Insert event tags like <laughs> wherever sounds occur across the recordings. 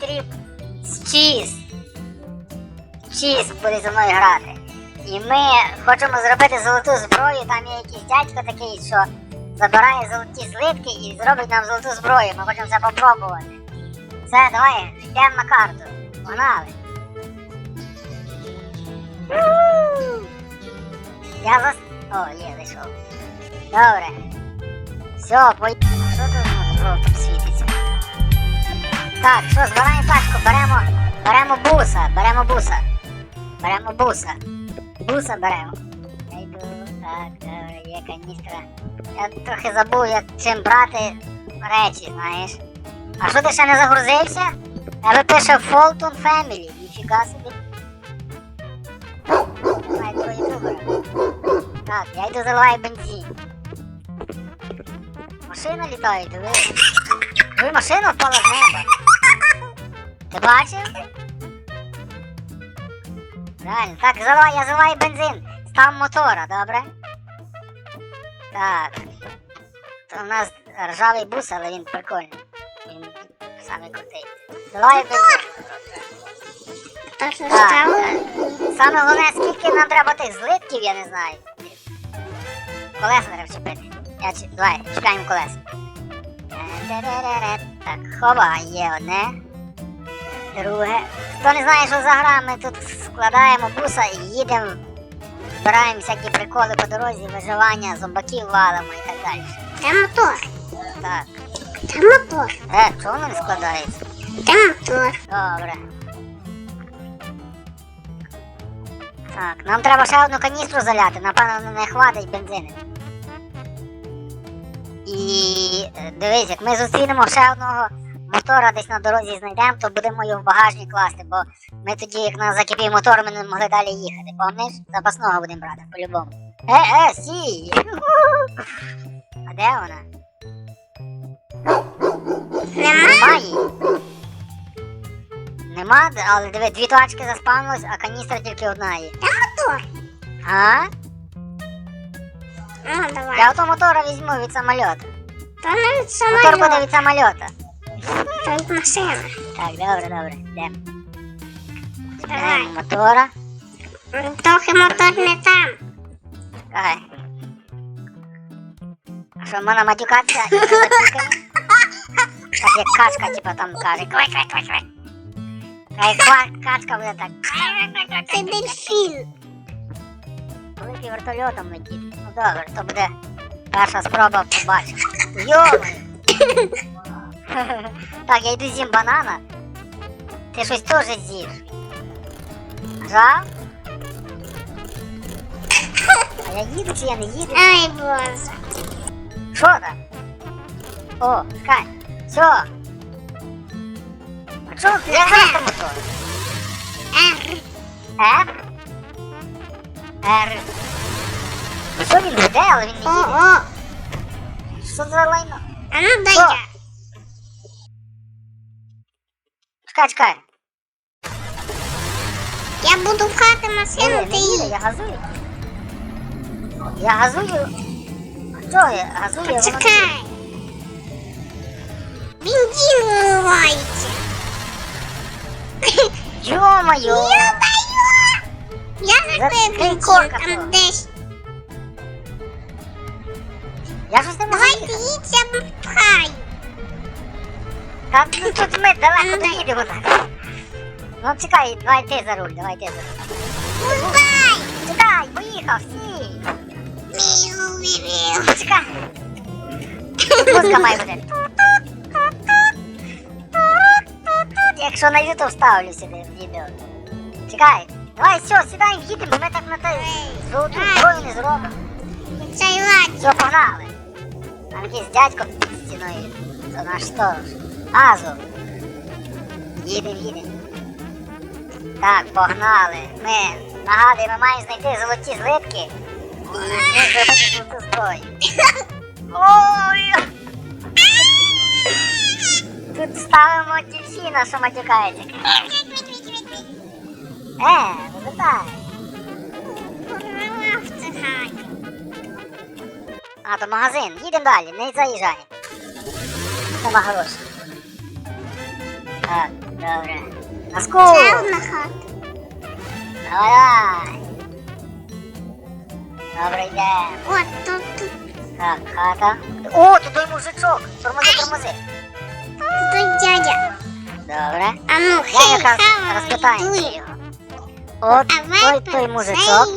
Тріп з Чіз. Чіз буде зі мною грати. І ми хочемо зробити золоту зброю, там є якийсь дядько такий, що забирає золоті слитки і зробить нам золоту зброю. Ми хочемо це попробувати. Все, давай, йдемо на карту. Погнали. Я зас... О, є, зайшов. Добре. Все, поїхали. Жовтим світиться? Так, що, збираємо пачку, беремо, беремо буса, беремо буса. Беремо буса. Буса беремо. Я йду, так, є каністра. Я трохи забув, як чим брати речі, знаєш. А що ти ще не загрузився? Тебе пише Fulton Family, ніфіга собі. Так, я йду заливаю бензин. Машина літає, диви. Диви, машина впала з неба. Ти бачив? Реально. Так, заливай, я заливаю бензин. Став мотора, добре? Так. То в нас ржавий бус, але він прикольний. Він самий крутий. Заливаю бензин. Так що Так, Саме головне, скільки нам треба тих злитків, я не знаю. Колеса треба вчепити. Я. Давай, чекаємо колеса. Так, хоба, є одне. Друге. Хто не знає, що за гра, ми тут складаємо буса і їдемо, збираємо всякі приколи по дорозі, виживання, зомбаків валимо і так далі. Там мотор. Так. Там мотор. Е, чого воно не складається? Там мотор. Добре. Так, нам треба ще одну каністру заляти, напевно, не хватить бензину. І е, дивись, як ми зустрінемо ще одного мотора десь на дорозі знайдемо, то будемо його в багажник класти, бо ми тоді, як нас закипів мотор, ми не могли далі їхати. Помниш? Запасного будемо брати, по-любому. Е, е, сій! А де вона? Нема? Нема її. Нема, але диви, дві точки заспавнились, а каністра тільки одна є. Мотор. А? Ну, давай. Я ото мотора візьму від самольота. То навіть Мотор буде від самольота. То від машина. Так, добре, добре, йдемо. Давай. Мотора. Трохи мотор не там. Чекай. А що, можна матюкатися? Так як качка, типа там каже. Квай, квай, квай, квай. Качка буде так. Це дельфін. Великий вертольотом летить. Ну добре, то буде перша спроба побачити. Йомай! так, я йду з'їм банана. Ти щось теж з'їш. Жав? А я їду чи я не їду? Ай, боже. Що там? О, чекай. Все. А чого ти не мотор? Р. Р? Р. Ну що він веде, але він не О, їде? о. Що за лайно? А ну дай Що? я. Чекай, чекай. Я буду пхати Ні, машину, не ти їде, їдь. я газую. Я газую. А Що я газую? воно- Чекай. Бензин виливається. Ё-моё! Ё-моё! я Закрий закрив бензин, корка там того. десь. Я щось не можу Давай ти їхати. їдь, я пхаю. Та ну тут ми далеко не їдемо так. Ну чекай, давай ти за руль, давай ти за руль. Пускай. Чекай, поїхав, всі. Міу, міу. Чекай. Музика має бути. Якщо на YouTube ставлю сюди відео. Чекай. Давай, все, сідаємо, їдемо, ми так на те золоту зброю не зробимо. Цей ладь. Все, погнали. Там якийсь дядько під стіною. Це наш сторож. Азов. Їдемо, їдемо. Так, погнали. Ми нагадуємо, ми маємо знайти золоті злитки. І зробити золоту зброю. Ой! Тут ставимо дельфіна, що матюкається. Е, цигань. А, то магазин. Їдемо далі, не заїжджай. Це гроші. Так. Добре. На скул! одна хата. Давай, давай. Добре, йдемо. От тут, тут, Так, хата. О, тут той мужичок. Тормози, тормози. тут дядя. Добре. А ну, хей, розпитаємося йди. його. От А той, той мужичок.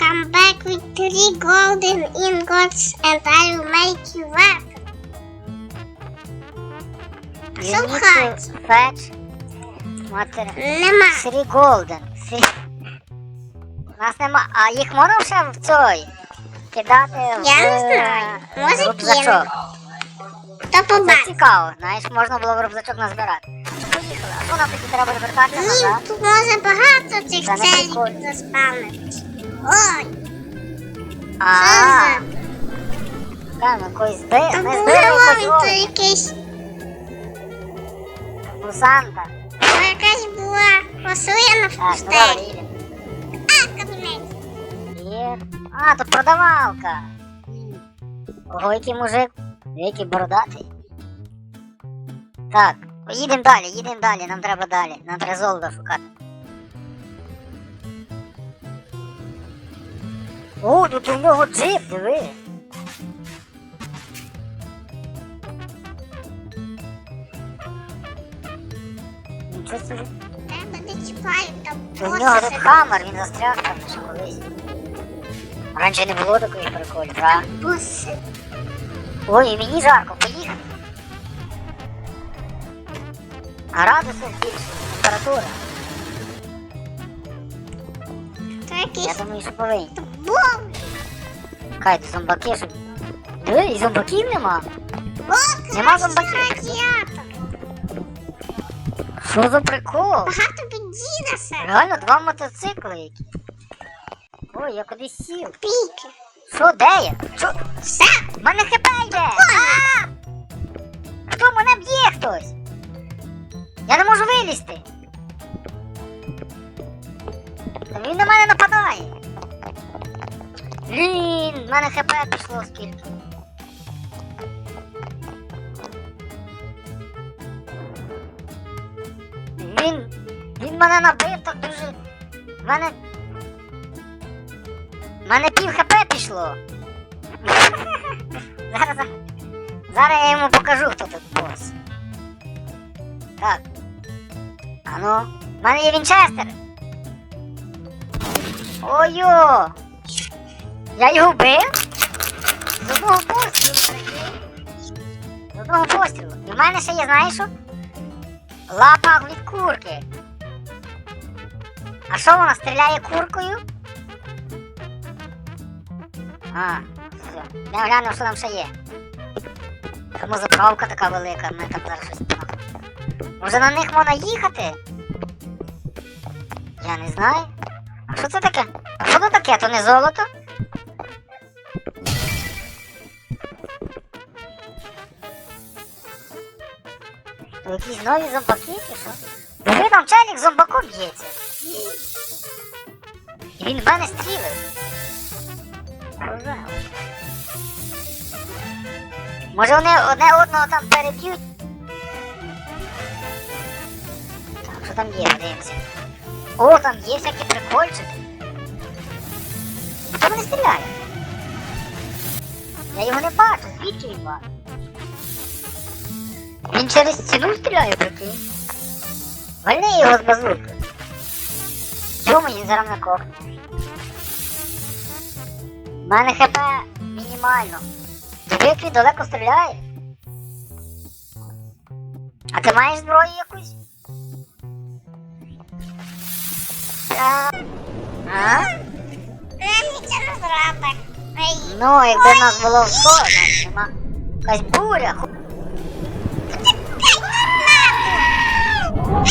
Come back with three golden ingots and I will make you weapon. You need to fetch Матер... Нема. Three golden. Three... У нас нема. А їх можна ще в цей кидати в Я не знаю. Може, кинуть. То Це цікаво, знаєш, можна було в рюкзачок назбирати. А тоді треба вертатися назад? Ні, тут може багато цих Це не прикольно. заспавнити. Ой, А, що за? Певно, якоїсь зби... Та не збили якось вон, то якийсь, Мусанта. то якась була рослина в Так, ну пустелі. їдемо. А, кабінет. Є. А, то продавалка. Ого, який мужик. Який бородатий. Так, їдемо далі, їдемо далі, нам треба далі. Нам треба золото шукати. О, тут у нього джип, диви. Нічого собі. Не там У нього тут хаммер, він застряг там ще колись. Раніше не було такої приколів, правда? Бус. Ой, і мені жарко, поїхали. Градусів більше, температура. То Я якийсь думаю, що повинні. бомб. Кай, тут зомбаки ж. Диви, і зомбаків нема. О, Нема зомбаків. радіатор. Що за прикол? Багато бензина Реально два мотоцикли які. Ой, я кудись сів. Піки. Що, де я? Що? Все. В мене хп йде! А! Хто мене б'є хтось? Я не можу вилізти. Та Він на мене нападає. Блін, в мене хп пішло скільки. Він. Він мене набив так дуже. В мене. В мене пів хп пішло. <laughs> Зараз. Зараз я йому покажу, хто тут бос. Так. А ну, в мене є Вінчестер. Ой-йо! Я його вбив? З одного пострілу. З одного пострілу. І в мене ще є, знаєш що? Лапа від курки. А що вона стріляє куркою? А, все. Я гляну, що там ще є. Тому заправка така велика, ми там зараз щось. Може на них можна їхати? Я не знаю. А що це таке? А що це таке? То не золото? То якісь нові зомбаки чи що? Диви там з зомбаком б'ється. І він в мене стрілив. Може вони одне одного там переб'ють? Так, що там є, подивимося. О, там є всякі прикольчики. Хто мене стріляє? Я його не бачу, звідки він бачу? Він через стіну стріляє, прикинь. Вальни його з базуки. Чому він зараз на кохне? У мене хп мінімально. Диви, як він далеко стріляє. А ти маєш зброю якусь? А? Ну, якби нас було в шоу, нам нема. Якась буря. Ти